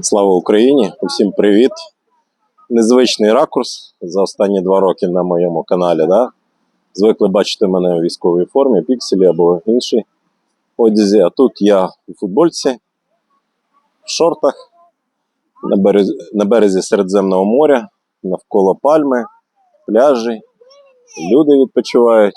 Слава Україні! Усім привіт! Незвичний ракурс за останні два роки на моєму каналі. Да? Звикли бачити мене у військовій формі, пікселі або іншій одязі. А тут я у футбольці, в шортах, на березі, на березі Середземного моря, навколо пальми, пляжі, люди відпочивають.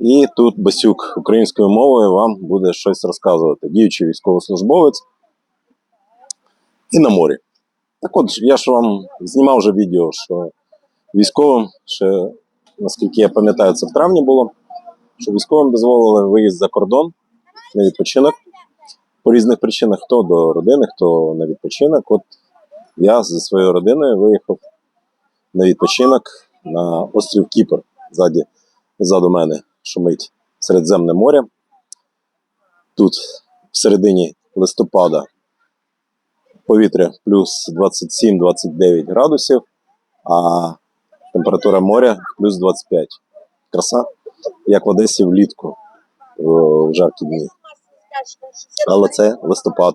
І тут Басюк українською мовою вам буде щось розказувати. Діючий військовослужбовець і на морі. Так от, я ж вам знімав вже відео, що військовим, ще, наскільки я пам'ятаю, це в травні було, що військовим дозволили виїзд за кордон на відпочинок. По різних причинах, хто до родини, хто на відпочинок. От я зі своєю родиною виїхав на відпочинок на острів Кіпр. Ззаді, ззаду мене шумить Середземне море. Тут в середині листопада повітря плюс 27-29 градусів, а температура моря плюс 25. Краса, як в Одесі влітку в жаркі дні. Але це листопад.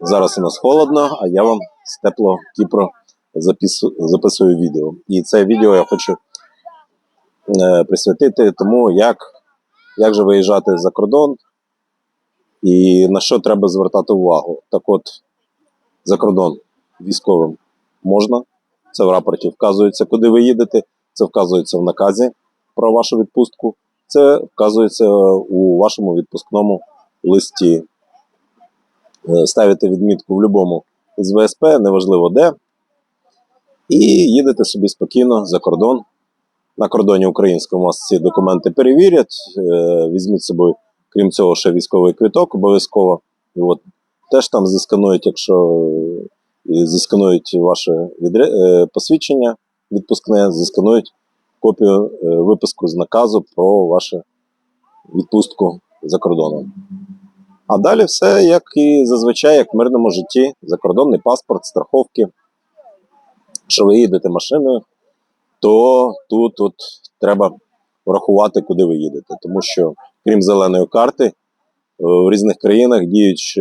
Зараз у нас холодно, а я вам з теплого Кіпру записую, записую відео. І це відео я хочу е, присвятити тому, як, як же виїжджати за кордон і на що треба звертати увагу. Так от, за кордон військовим можна. Це в рапорті вказується, куди ви їдете. Це вказується в наказі про вашу відпустку. Це вказується у вашому відпускному листі. Е, Ставите відмітку в будь-якому з ВСП, неважливо де. І їдете собі спокійно за кордон. На кордоні українському вас ці документи перевірять. Е, Візьміть з собою, крім цього, ще військовий квиток обов'язково. І от теж там зісканують, якщо е, зісканують ваше відре... е, посвідчення відпускне, зісканують копію е, виписку з наказу про вашу відпустку за кордоном. А далі все, як і зазвичай, як в мирному житті, закордонний паспорт, страховки. Якщо ви їдете машиною, то тут от треба врахувати, куди ви їдете. Тому що, крім зеленої карти, в різних країнах діють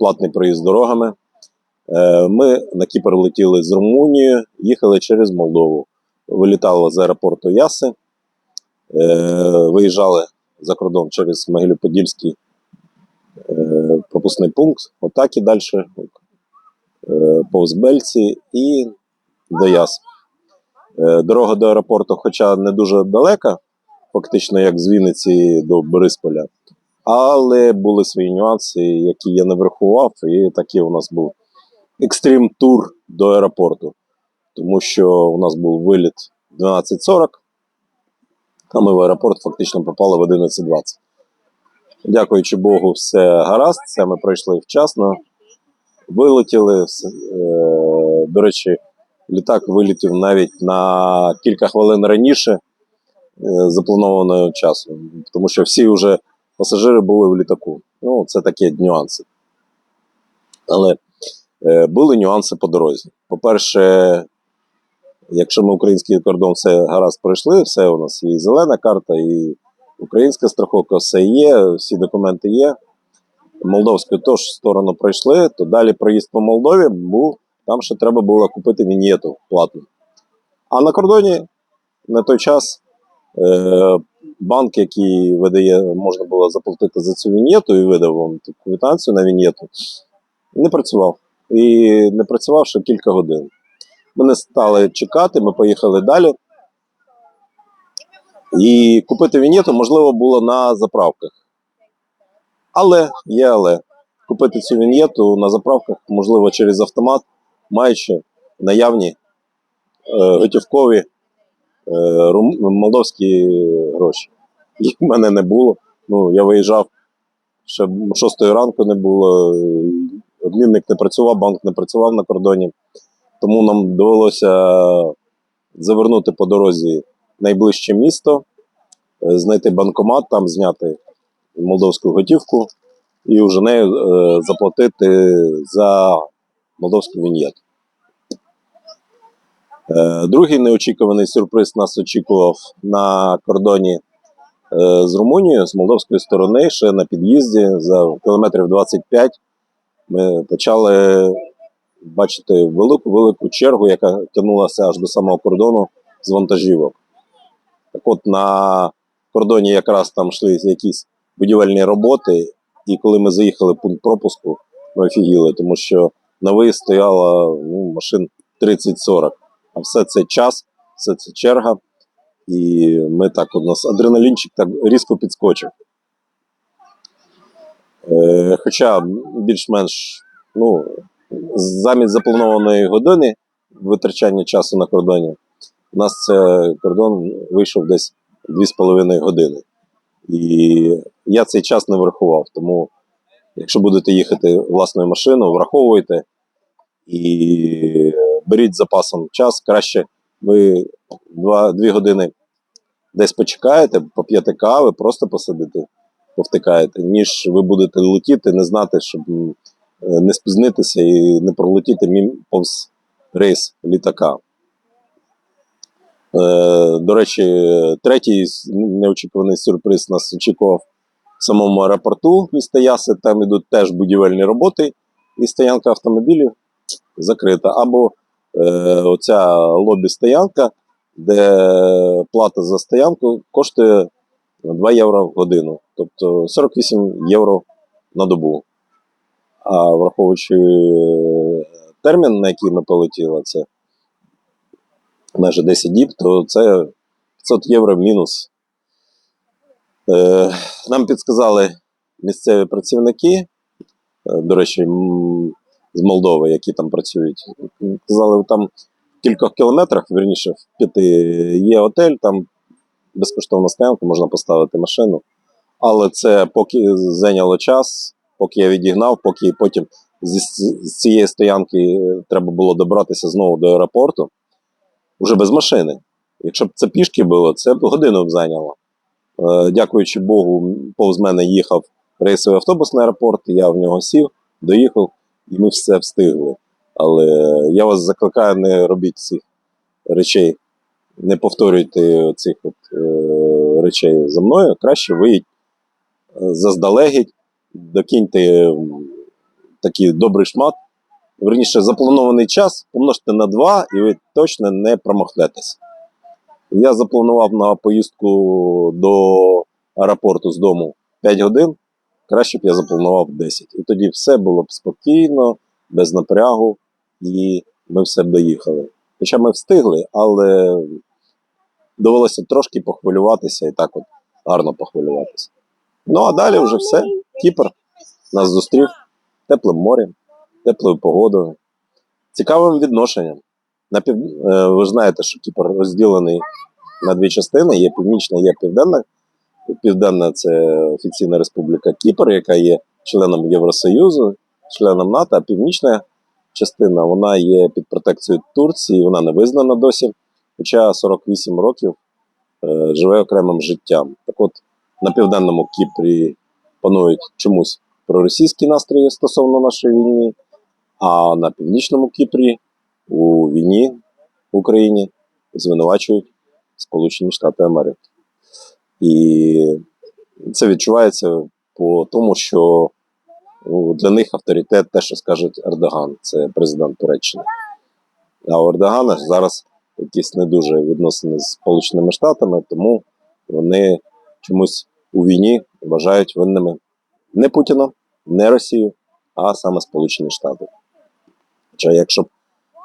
платний проїзд дорогами. Е, Ми на Кіпр летіли з Румунії, їхали через Молдову. Вилітали з аеропорту Яси, е, виїжджали за кордон через Могилів-Подільський е, пропускний пункт, отак і далі повз Бельці і до Яс. Дорога до аеропорту, хоча не дуже далека, фактично як з Вінниці до Борисполя, але були свої нюанси, які я не врахував, і такий у нас був екстрім тур до аеропорту. Тому що у нас був виліт 12.40, а ми в аеропорт фактично попали в 11.20. Дякуючи Богу, все гаразд, це ми пройшли вчасно, вилетіли. е, До речі, літак вилетів навіть на кілька хвилин раніше е, запланованого часу, тому що всі вже пасажири були в літаку. Ну, це такі нюанси. Але е, були нюанси по дорозі. По-перше, якщо ми український кордон все гаразд пройшли, все у нас є і зелена карта, і українська страховка, все є, всі документи є. Молдовську теж сторону пройшли, то далі проїзд по Молдові був, там ще треба було купити вінєту платну. А на кордоні на той час е, банк, який видає, можна було заплатити за цю вінєту і видав вам таку квитанцію на вінєту, не працював. І не працював ще кілька годин. Ми не стали чекати, ми поїхали далі. І купити вінєту можливо було на заправках. Але є але. Купити цю вінєту на заправках, можливо, через автомат, маючи наявні е, готівкові молдовські гроші. Їх в мене не було. Ну, я виїжджав ще 6 ранку не було. е, Обмінник не працював, банк не працював на кордоні. Тому нам довелося завернути по дорозі найближче місто, е, знайти банкомат, там зняти молдовську готівку і вже нею е, заплатити за молдовську вінєту. Е, другий неочікуваний сюрприз нас очікував на кордоні е, з Румунією, з молдовської сторони, ще на під'їзді за кілометрів 25 ми почали бачити велику велику чергу, яка тягнулася аж до самого кордону з вантажівок. Так от на кордоні якраз там йшли якісь будівельні роботи, і коли ми заїхали в пункт пропуску, ми офігіли, тому що на виїзд стояло ну, машин 30-40. А все це час, все це черга. І ми так, у нас адреналінчик так різко підскочив. Е, хоча більш-менш ну, замість запланованої години витрачання часу на кордоні, у нас це кордон вийшов десь 2,5 години. І я цей час не врахував. Тому, якщо будете їхати власною машиною, враховуйте і беріть запасом час. Краще ви 2, 2 години десь почекаєте, поп'єте кави, просто посидите, повтикаєте, ніж ви будете летіти, не знати, щоб е, не спізнитися і не пролетіти мім повз рейс літака. Е, до речі, третій неочікуваний сюрприз нас очікував в самому аеропорту міста Яси. Там ідуть теж будівельні роботи, і стоянка автомобілів закрита. Або оця лобі-стоянка, де плата за стоянку коштує 2 євро в годину, тобто 48 євро на добу. А враховуючи е, термін, на який ми полетіли, це майже 10 діб, то це 500 євро мінус. Е, нам підсказали місцеві працівники, е, до речі, з Молдови, які там працюють. Казали, там в кількох кілометрах, вірніше, в п'яти є отель, там безкоштовна стоянка, можна поставити машину. Але це поки зайняло час, поки я відігнав, поки потім з цієї стоянки е, треба було добратися знову до аеропорту, вже без машини. Якщо б це пішки було, це б годину б зайняло. Е, Дякуючи Богу, повз мене їхав рейсовий автобус на аеропорт, я в нього сів, доїхав, і ми все встигли. Але я вас закликаю, не робіть цих речей, не повторюйте цих от, е, речей за мною. Краще виїдь е, заздалегідь, докиньте такий добрий шмат. Верніше, запланований час помножте на 2, і ви точно не промахнетесь. Я запланував на поїздку до аеропорту з дому 5 годин. Краще б я запланував 10. І тоді все було б спокійно, без напрягу, і ми все б доїхали. Хоча ми встигли, але довелося трошки похвилюватися і так от гарно похвилюватися. Ну а далі вже все. Кіпр нас зустрів теплим морем, теплою погодою, цікавим відношенням. На пів... е, Ви ж знаєте, що Кіпр розділений на дві частини: є північна, є південна. Південна це офіційна республіка Кіпр, яка є членом Євросоюзу, членом НАТО, а північна частина вона є під протекцією Турції, вона не визнана досі, хоча 48 років е, живе окремим життям. Так от на південному Кіпрі панують чомусь проросійські настрої стосовно нашої війни, а на північному Кіпрі у війні в Україні звинувачують Сполучені Штати Америки. І це відчувається по тому, що ну, для них авторитет те, що скаже Ердоган, це президент Туреччини. А у Ердогана зараз якісь не дуже відносини з Сполученими Штатами, тому вони чомусь у війні вважають винними не Путіна, не Росію, а саме Сполучені Штати. Хоча, якщо б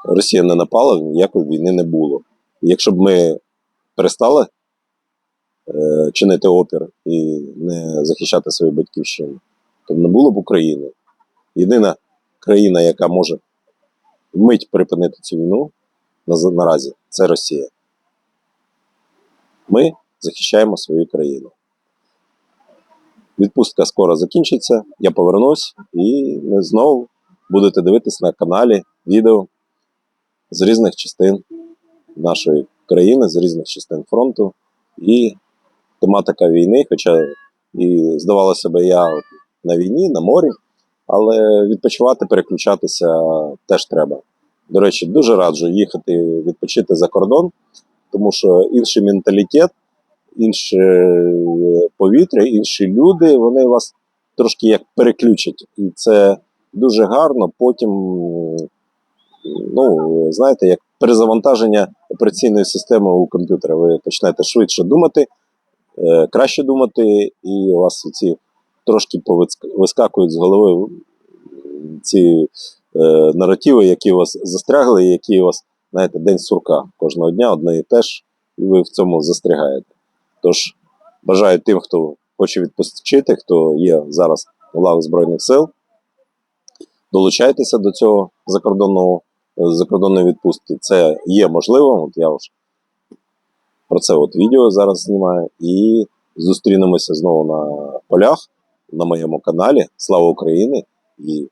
Росія не напала, ніякої війни не було. І якщо б ми перестали чинити опір і не захищати свою батьківщину, то не було б України. Єдина країна, яка може вмить припинити цю війну наразі, це Росія. Ми захищаємо свою країну. Відпустка скоро закінчиться, я повернусь і знову будете дивитись на каналі відео з різних частин нашої країни, з різних частин фронту. І тематика війни, хоча і здавалося б, я на війні, на морі, але відпочивати, переключатися теж треба. До речі, дуже раджу їхати відпочити за кордон, тому що інший менталітет, інше повітря, інші люди, вони вас трошки як переключать. І це дуже гарно. Потім, ну, знаєте, як перезавантаження операційної системи у комп'ютера. Ви почнете швидше думати, е, краще думати, і у вас ці трошки повиск- вискакують з голови ці е, наративи, які вас застрягли, які у вас, знаєте, день сурка кожного дня одне і те ж, і ви в цьому застрягаєте. Тож бажаю тим, хто хоче відпочити, хто є зараз у лавах Збройних сил, долучайтеся до цього закордонного, е, закордонної відпустки. Це є можливим. От я ж про це от відео зараз знімаю. І зустрінемося знову на полях на моєму каналі. Слава Україні! І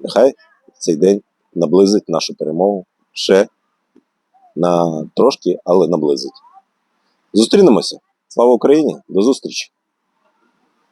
нехай цей день наблизить нашу перемогу ще на трошки, але наблизить. Зустрінемося. Слава Україні! До зустрічі!